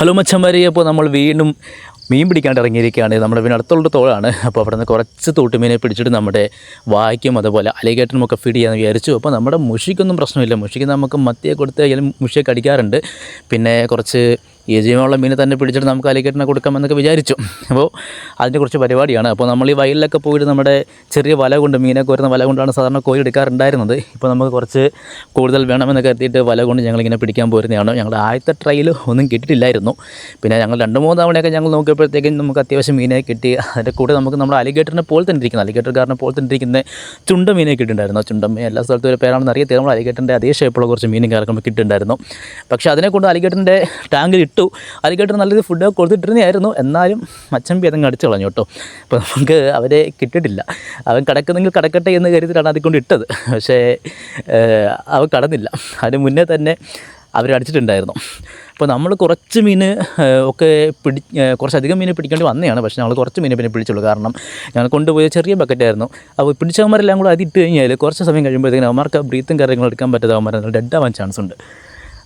Hello മച്ചന്മാരെ അപ്പോൾ നമ്മൾ വീണ്ടും മീൻ പിടിക്കാണ്ട് ഇറങ്ങിയിരിക്കുകയാണ്. നമ്മുടെ വീട് അടുത്തുള്ള തോളാണ്. അപ്പോൾ അവിടെ നിന്ന് കുറച്ച് തൂട്ടുമീനെ പിടിച്ചിട്ട് നമ്മുടെ വായിക്കും അതുപോലെ അലിഗേറ്റനും ഒക്കെ ഫീഡ് ചെയ്യാമെന്ന് വിചാരിച്ചു. അപ്പോൾ നമ്മുടെ മുഷിക്കൊന്നും പ്രശ്നമില്ല. മുഷിക്ക് നമുക്ക് മത്തിയെ കൊടുത്ത് കഴിഞ്ഞാലും മുഷിയെ കടിക്കാറുണ്ട്. പിന്നെ കുറച്ച് ഈ ജീവനുള്ള മീനെ തന്നെ പിടിച്ചിട്ട് നമുക്ക് അലിഗേറ്ററിനെ കൊടുക്കാമെന്നൊക്കെ വിചാരിച്ചു. അപ്പോൾ അതിന്റെ കുറച്ച് പരിപാടിയാണ്. അപ്പോൾ നമ്മൾ ഈ വയലിലൊക്കെ പോയിട്ട് നമ്മുടെ ചെറിയ വല കൊണ്ട് മീനൊക്കെ വരുന്ന വല കൊണ്ടാണ് സാധാരണ കോഴി എടുക്കാറുണ്ടായിരുന്നത്. ഇപ്പോൾ നമുക്ക് കുറച്ച് കൂടുതൽ വേണമെന്ന് കരുതിയിട്ട് വല കൊണ്ട് ഞങ്ങളിങ്ങനെ പിടിക്കാൻ പോരുന്നതാണ്. ഞങ്ങളുടെ ആദ്യത്തെ ട്രയൽ ഒന്നും കിട്ടിയിട്ടില്ലായിരുന്നു. പിന്നെ ഞങ്ങൾ രണ്ട് മൂന്ന് തവണയൊക്കെ ഞങ്ങൾ നോക്കിയപ്പോഴത്തേക്കും നമുക്ക് അത്യാവശ്യം മീനെ കിട്ടി. അതിന്റെ കൂടെ നമുക്ക് നമ്മുടെ അലിഗേറ്ററിനെ പോലെ തന്നെ ഇരിക്കുന്ന കാരണം പോലെ തന്നെ ഇരിക്കുന്ന ചുണ്ട മീനെ കിട്ടിയിട്ടുണ്ടായിരുന്നു. ചുണ്ടമ്മ എല്ലാ സ്ഥലത്തും ഒരു പേരാണെന്ന് അറിയത്തില്ല. നമ്മൾ അലിഗേറ്ററിന്റെ അതേ ഷേപ്പുള്ള കുറച്ച് മീനും കാര്യങ്ങളും കിട്ടിയിട്ടുണ്ടായിരുന്നു. പക്ഷേ അതിനെ കൊണ്ട് അലിഗേറ്ററിന്റെ ടാങ്കിൽ ഇട്ടു. അലിഗേറ്റർ നല്ലൊരു ഫുഡൊക്കെ ഫുഡ് കൊടുത്തിട്ടിരുന്നതായിരുന്നു. എന്നാലും മച്ചമ്പി അതങ്ങ് അടിച്ചു കളഞ്ഞു കേട്ടോ. അപ്പോൾ നമുക്ക് അവരെ കിട്ടിയിട്ടില്ല. അവൻ കിടക്കുന്നെങ്കിൽ കിടക്കട്ടെ എന്ന് കരുതിയിട്ടാണ് അതിക്കൊണ്ട് ഇട്ടത്. പക്ഷേ അവൻ കടന്നില്ല. അതിന് മുന്നേ തന്നെ അവരടിച്ചിട്ടുണ്ടായിരുന്നു അപ്പോൾ നമ്മൾ കുറച്ച് മീൻ ഒക്കെ പിടി കുറച്ചധികം മീനെ പിടിക്കേണ്ടി വന്നതാണ്. പക്ഷേ ഞങ്ങൾ കുറച്ച് മീനെ പിന്നെ പിടിച്ചുള്ളൂ. കാരണം ഞങ്ങൾ കൊണ്ടുപോയ ചെറിയ ബക്കറ്റായിരുന്നു അപ്പോൾ പിടിച്ചവന്മാരെല്ലാം കൂടെ അതിട്ട് കഴിഞ്ഞാൽ കുറച്ച് സമയം കഴിയുമ്പോഴത്തേക്കും അവന്മാർക്ക് ബ്രീത്തും കാര്യങ്ങളും എടുക്കാൻ പറ്റാതെ അവന്മാർ ഡെഡ് ആവാൻ ചാൻസ് ഉണ്ട്.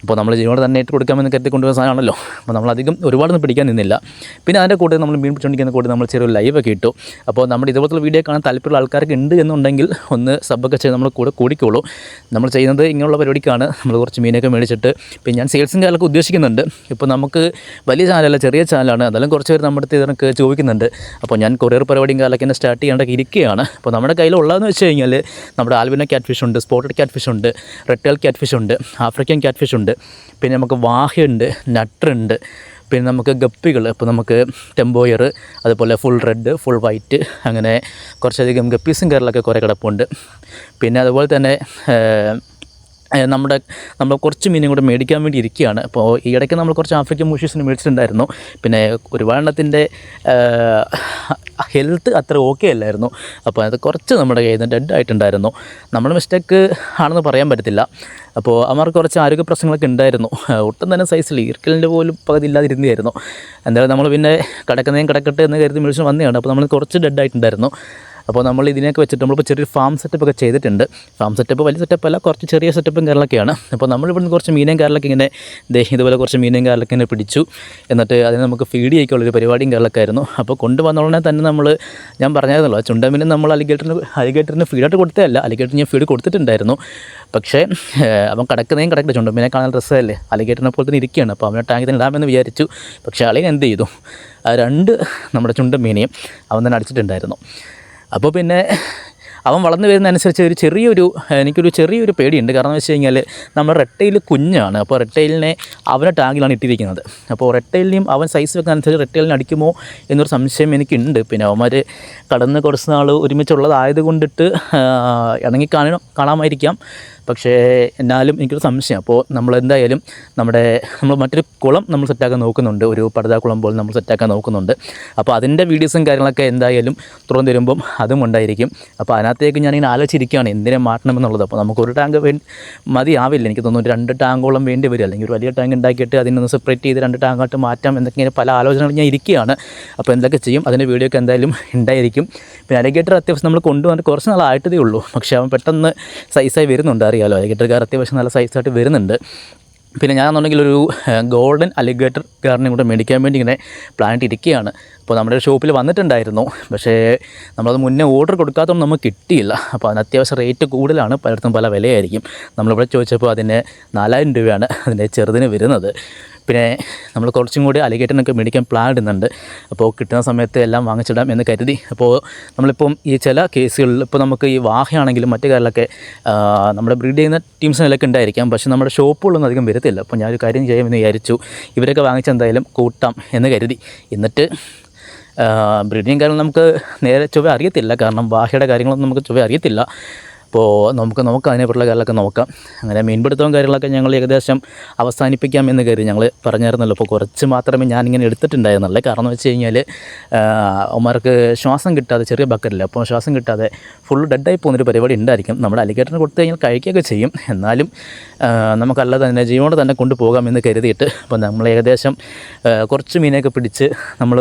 അപ്പോൾ നമ്മൾ ജീവനോട് തന്നെ ഇട്ട് കൊടുക്കാമെന്ന് കരുതി കൊണ്ടുവരുന്ന സാധനമാണല്ലോ. അപ്പോൾ നമ്മൾ അധികം ഒരുപാടൊന്നും പിടിക്കാൻ നിന്നില്ല. പിന്നെ അതിന്റെ കൂടെ നമ്മൾ മീൻ പിടിച്ചുകൊണ്ടിരിക്കുന്ന കൂടെ നമ്മൾ ചെറിയൊരു ലൈവൊക്കെ ഇട്ടു. അപ്പോൾ നമ്മുടെ ഇതുപോലത്തെ വീഡിയോ കാണാൻ താല്പര്യമുള്ള ആൾക്കാർക്ക് ഉണ്ട് എന്നുണ്ടെങ്കിൽ ഒന്ന് സബ്ബൊക്കെ ചെയ്ത് നമ്മൾ കൂടെ കൂടിക്കോളൂ. നമ്മൾ ചെയ്യുന്നത് ഇങ്ങനെയുള്ള പരിപാടിക്കാണ്. നമ്മൾ കുറച്ച് മീനൊക്കെ മേടിച്ചിട്ട് പിന്നെ ഞാൻ സെയിൽസും കാലൊക്കെ ഉദ്ദേശിക്കുന്നുണ്ട്. ഇപ്പോൾ നമുക്ക് വലിയ ചാനലല്ല ചെറിയ ചാനലാണ് അതെല്ലാം കുറച്ച് പേര് നമ്മുടെ അടുത്ത് ഇതിനൊക്കെ ചോദിക്കുന്നുണ്ട്. അപ്പോൾ ഞാൻ കൊറിയർ പരിപാടിയും കാലൊക്കെ തന്നെ സ്റ്റാർട്ട് ചെയ്യേണ്ടൊക്കെ ഇരിക്കുകയാണ്. അപ്പോൾ നമ്മുടെ കയ്യിലുള്ളതെന്ന് വെച്ച് കഴിഞ്ഞാൽ നമ്മുടെ ആൽബിന ക്യാറ്റ് ഫിഷ് ഉണ്ട് സ്പോട്ടഡ് ക്യാറ്റ് ഫിഷ് ഉണ്ട് റെഡ് ടെൽ ക്യാറ്റ് ഫിഷ് ഉണ്ട് ആഫ്രിക്കൻ ക്യാറ്റ് ഫിഷ് ഉണ്ട്. പിന്നെ നമുക്ക് വാഹയുണ്ട് നട്ടറുണ്ട് പിന്നെ നമുക്ക് ഗപ്പികൾ ഇപ്പോൾ നമുക്ക് ടെമ്പോയർ അതുപോലെ ഫുൾ റെഡ് ഫുൾ വൈറ്റ് അങ്ങനെ കുറച്ചധികം ഗപ്പീസും കയറലൊക്കെ കുറേ കിടപ്പുണ്ട്. പിന്നെ അതുപോലെ തന്നെ നമ്മുടെ നമ്മൾ കുറച്ച് മീനും കൂടെ മേടിക്കാൻ വേണ്ടി ഇരിക്കുകയാണ്. അപ്പോൾ ഈ ഇടയ്ക്ക് നമ്മൾ കുറച്ച് ആഫ്രിക്കൻ മൂഷീസിന് മേടിച്ചിട്ടുണ്ടായിരുന്നു. പിന്നെ ഒരുപാടെണ്ണത്തിന്റെ ഹെൽത്ത് അത്ര ഓക്കെ അല്ലായിരുന്നു. അപ്പോൾ അത് കുറച്ച് നമ്മുടെ കയ്യിൽ നിന്ന് ഡെഡ് ആയിട്ടുണ്ടായിരുന്നു. നമ്മൾ മിസ്റ്റേക്ക് ആണെന്ന് പറയാൻ പറ്റത്തില്ല. അപ്പോൾ അമ്മ കുറച്ച് ആരോഗ്യ പ്രശ്നങ്ങളൊക്കെ ഉണ്ടായിരുന്നു. ഒട്ടും തന്നെ സൈസിൽ ഈർക്കലിന്റെ പോലും പകുതി ഇല്ലാതിരുന്നതായിരുന്നു. എന്തായാലും നമ്മൾ പിന്നെ കിടക്കുന്നതും കിടക്കട്ടെ എന്ന് കരുതി മേടിച്ച് വന്നതാണ്. അപ്പോൾ നമ്മൾ കുറച്ച് ഡെഡ് ആയിട്ടുണ്ടായിരുന്നു. അപ്പോൾ നമ്മൾ ഇതിനൊക്കെ വെച്ചിട്ട് നമ്മളിപ്പോൾ ചെറിയൊരു ഫാം സെറ്റപ്പ് ഒക്കെ ചെയ്തിട്ടുണ്ട്. ഫാം സെറ്റപ്പ് വലിയ സെറ്റപ്പ് അല്ല കുറച്ച് ചെറിയ സെറ്റപ്പും കാര്യങ്ങളൊക്കെയാണ്. അപ്പോൾ നമ്മൾ ഇവിടുന്ന് കുറച്ച് മീനും കാര്യങ്ങളൊക്കെ ഇങ്ങനെ ദേഹം ഇതുപോലെ കുറച്ച് മീനും കാര്യങ്ങളൊക്കെ ഇങ്ങനെ പിടിച്ചു. എന്നിട്ട് അതിനെ നമുക്ക് ഫീഡ് ചെയ്യിക്കുള്ളൊരു പരിപാടിയും കാര്യങ്ങളൊക്കെ ആയിരുന്നു. അപ്പോൾ കൊണ്ടുവന്നോളനെ തന്നെ നമ്മൾ ഞാൻ പറഞ്ഞായിരുന്നല്ലോ ചുണ്ടമീനെ നമ്മൾ അലിഗേറ്ററിന് അലിഗേറ്ററിന് ഫീഡായിട്ട് കൊടുത്തതല്ല. അലിഗേറ്ററിന് ഞാൻ ഫീഡ് കൊടുത്തിട്ടുണ്ടായിരുന്നു. പക്ഷേ അവൻ കിടക്കുന്നതും കിടക്കില്ല ചുണ്ടമീനെ കാണാൻ രസമല്ലേ? അലിഗേറ്ററിനെ പോലെ തന്നെ ഇരിക്കുകയാണ്. അപ്പോൾ അവനെ ടാങ്കിൽ തന്നെ ഇടാമെന്ന് വിചാരിച്ചു. പക്ഷേ അളിയൻ എന്ത് ചെയ്തു? രണ്ട് നമ്മുടെ ചുണ്ടമീനെയും അവൻ തന്നെ അടിച്ചിട്ടുണ്ടായിരുന്നു. അപ്പോൾ പിന്നെ അവൻ വളർന്നു വരുന്നതനുസരിച്ച് ഒരു ചെറിയൊരു എനിക്കൊരു ചെറിയൊരു പേടിയുണ്ട്. കാരണം വെച്ച് കഴിഞ്ഞാൽ നമ്മൾ റെട്ടയിൽ കുഞ്ഞാണ്. അപ്പോൾ റെട്ടയിലിനെ അവനെ ടാങ്കിലാണ് ഇട്ടിരിക്കുന്നത്. അപ്പോൾ റെട്ടയിലിനെയും അവൻ സൈസ് വെക്കാൻ അനുസരിച്ച് റെട്ടയിലിനെ അടിക്കുമോ എന്നൊരു സംശയം എനിക്കുണ്ട്. പിന്നെ അവന്മാർ കടന്ന് കുറച്ച് നാൾ ഒരുമിച്ചുള്ളതായത് കൊണ്ടിട്ട് ഇണങ്ങി കാണണം കാണാമായിരിക്കാം. പക്ഷേ എന്നാലും എനിക്കൊരു സംശയം. അപ്പോൾ നമ്മളെന്തായാലും നമ്മുടെ നമ്മൾ മറ്റൊരു കുളം നമ്മൾ സെറ്റാക്കാൻ നോക്കുന്നുണ്ട്. ഒരു പടുതാക്കുളം പോലെ നമ്മൾ സെറ്റാക്കാൻ നോക്കുന്നുണ്ട്. അപ്പോൾ അതിന്റെ വീഡിയോസും കാര്യങ്ങളൊക്കെ എന്തായാലും തുറന്നു തരുമ്പം അതും ഉണ്ടായിരിക്കും. അപ്പോൾ അതിനകത്തേക്ക് ഞാനിങ്ങനെ ആലോചിച്ചിരിക്കുകയാണ് എന്തിനെ മാറ്റണമെന്നുള്ളത്? അപ്പോൾ നമുക്ക് ഒരു ടാങ്ക് വേണ്ടി മതിയാവില്ല. എനിക്ക് തോന്നുന്നു രണ്ട് ടാങ്കോളം വേണ്ടി വരും. അല്ലെങ്കിൽ ഒരു വലിയ ടാങ്ക് ഉണ്ടാക്കിയിട്ട് അതിനൊന്ന് സെപ്പറേറ്റ് ചെയ്ത് രണ്ട് ടാങ്കായിട്ട് മാറ്റാം എന്നൊക്കെ പല ആലോചനകൾ ഞാൻ ഇരിക്കുകയാണ്. അപ്പോൾ എന്തൊക്കെ ചെയ്യും? അതിന്റെ വീഡിയോ ഒക്കെ എന്തായാലും ഉണ്ടായിരിക്കും. പിന്നെ അലിഗേറ്റർ അത്യാവശ്യം നമ്മൾ കൊണ്ടുവന്നിട്ട് കുറച്ച് നാളായിട്ടതേ ഉള്ളൂ. പക്ഷേ അവൻ പെട്ടെന്ന് സൈസായി വരുന്നുണ്ട്. അറിയാലോ? അലിഗേറ്റർക്കാർ അത്യാവശ്യം നല്ല സൈസായിട്ട് വരുന്നുണ്ട്. പിന്നെ ഞാൻ ഞാനെന്നുണ്ടെങ്കിൽ ഒരു ഗോൾഡൻ അലിഗേറ്റർ കാറിനെ കൂടെ മേടിക്കാൻ വേണ്ടി ഇങ്ങനെ പ്ലാൻ ഇരിക്കുകയാണ്. അപ്പോൾ നമ്മുടെ ഷോപ്പിൽ വന്നിട്ടുണ്ടായിരുന്നു. പക്ഷേ നമ്മളത് മുന്നേ ഓർഡർ കൊടുക്കാത്തതൊന്നും നമുക്ക് കിട്ടിയില്ല. അപ്പോൾ അതിന് അത്യാവശ്യം റേറ്റ് കൂടുതലാണ്. പലയിടത്തും പല വിലയായിരിക്കും. നമ്മളിവിടെ ചോദിച്ചപ്പോൾ അതിന് നാലായിരം രൂപയാണ് അതിന്റെ ചെറുതിന് വരുന്നത്. പിന്നെ നമ്മൾ കുറച്ചും കൂടി അലിഗേറ്ററിനൊക്കെ മേടിക്കാൻ പ്ലാൻ ഇടുന്നുണ്ട്. അപ്പോൾ കിട്ടുന്ന സമയത്ത് എല്ലാം വാങ്ങിച്ചിടാം എന്ന് കരുതി. അപ്പോൾ നമ്മളിപ്പം ഈ ചില കേസുകളിൽ ഇപ്പോൾ നമുക്ക് ഈ വാഹയാണെങ്കിലും മറ്റു കാര്യങ്ങളൊക്കെ നമ്മുടെ ബ്രീഡ് ചെയ്യുന്ന ടീംസിനെല്ലാം ഉണ്ടായിരിക്കാം. പക്ഷേ നമ്മുടെ ഷോപ്പുകളൊന്നും അധികം വരത്തില്ല. അപ്പോൾ ഞാനൊരു കാര്യം ചെയ്യാമെന്ന് വിചാരിച്ചു. ഇവരൊക്കെ വാങ്ങിച്ചെന്തായാലും കൂട്ടാം എന്ന് കരുതി. എന്നിട്ട് ബ്രീഡിങ് കാര്യങ്ങൾ നമുക്ക് നേരെ ചൊവ്വ അറിയത്തില്ല. കാരണം വാഹയുടെ കാര്യങ്ങളൊന്നും നമുക്ക് ചൊവ്വ അറിയത്തില്ല. അപ്പോൾ നമുക്ക് നോക്കാം അതിനെപ്പറ്റുള്ള കാര്യങ്ങളൊക്കെ നോക്കാം. അങ്ങനെ മീൻപിടുത്തവും കാര്യങ്ങളൊക്കെ ഞങ്ങൾ ഏകദേശം അവസാനിപ്പിക്കാം എന്ന് കരുതി ഞങ്ങൾ പറഞ്ഞായിരുന്നല്ലോ. അപ്പോൾ കുറച്ച് മാത്രമേ ഞാനിങ്ങനെ എടുത്തിട്ടുണ്ടായിരുന്നുള്ളൂ. കാരണം വെച്ച് കഴിഞ്ഞാൽ അവന്മാർക്ക് ശ്വാസം കിട്ടാതെ ചെറിയ ബക്കറ്റില്ല അപ്പോൾ ശ്വാസം കിട്ടാതെ ഫുൾ ഡെഡായി പോകുന്നൊരു പരിപാടി ഉണ്ടായിരിക്കും. നമ്മുടെ അലിഗേറ്ററിന് കൊടുത്തു കഴിഞ്ഞാൽ കഴിക്കുകയൊക്കെ ചെയ്യും. എന്നാലും നമുക്കല്ല നമുക്കല്ലാതെ തന്നെ ജീവനോടെ തന്നെ കൊണ്ടുപോകാം എന്ന് കരുതിയിട്ട് അപ്പോൾ നമ്മൾ ഏകദേശം കുറച്ച് മീനൊക്കെ പിടിച്ച് നമ്മൾ